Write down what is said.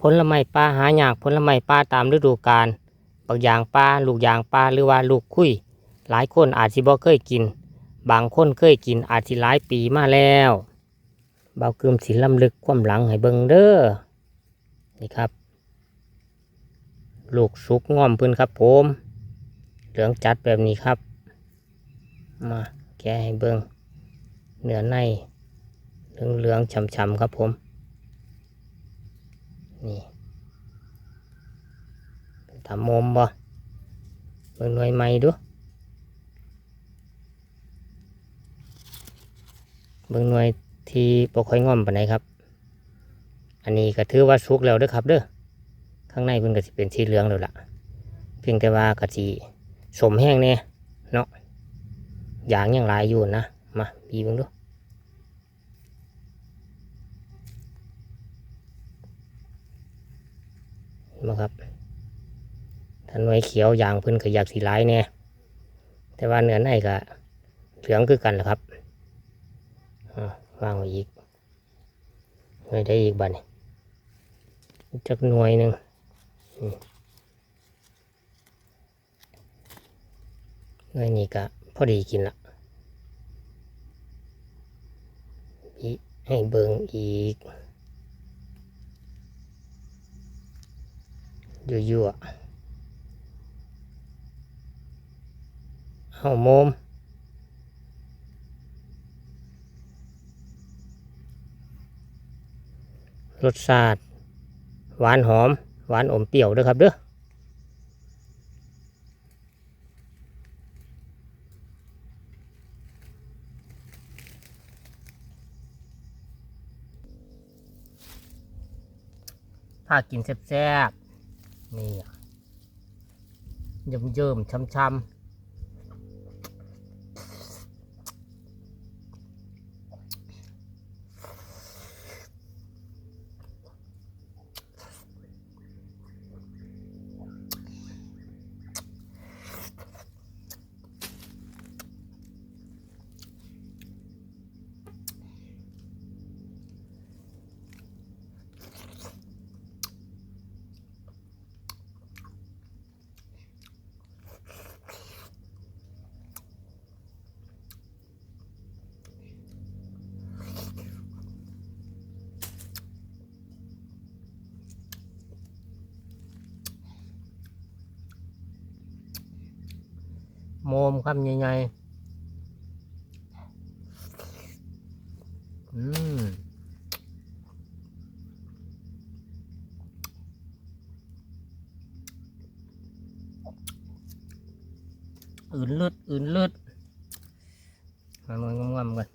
ผลไม้ปลาหายากผลไม้ปลาตามฤดูกาลบางอย่างปลาลูกยางปลาหรือว่าลูกคุยหลายคนอาจสิบ่เคยกิน บางคนเคยกินอาจสิหลายปีมาแล้วเบากึมสิลำลึกความหลังให้เบิงเด้อนี่ครับ ลูกสุกง่อมพื้นครับผมเหลืองจัดแบบนี้ครับ มาแกะให้เบิงเนื้อในเหลืองเหลืองๆฉ่ำๆครับผม นี่ทำมมบ่เบิ่งหน่วยใหม่ดูเบิ่งหน่วยที่ปกค่อยง่อมปานใดครับ อันนี้ก็ถือว่าสุกแล้วเด้อครับเด้อข้างในเพิ่นก็สิเป็นสีเหลืองแล้วล่ะ เพียงแต่ว่าก็สิสมแห้งแน่เนาะยางยังหลายอยู่นะมาบีเบิ่งดูเห็ นบ่ครับถ้าหน่วยเขียวยางเพิ่นก็อยากสีหลายแน่แต่ว่าเนื้อในก็เหลืองคือกันแหละครับอ่าวางไว้อีกหน่วยได้อีกบัดนี้จักหน่วยหนึ่งหน่วยนี้ก็พอดีกินละให้เบิงอีก ยั่วๆเอาโมมรสชาติหวานหอม หวานอมเปรี้ยวด้อครับเด้อถ้ากินแซ่บ นี่เยิ้มเยิ้มๆช้ำ โมมคำใหญ่ๆอืมอื่นเลือดอื่นเลือดมาลองงำๆกัน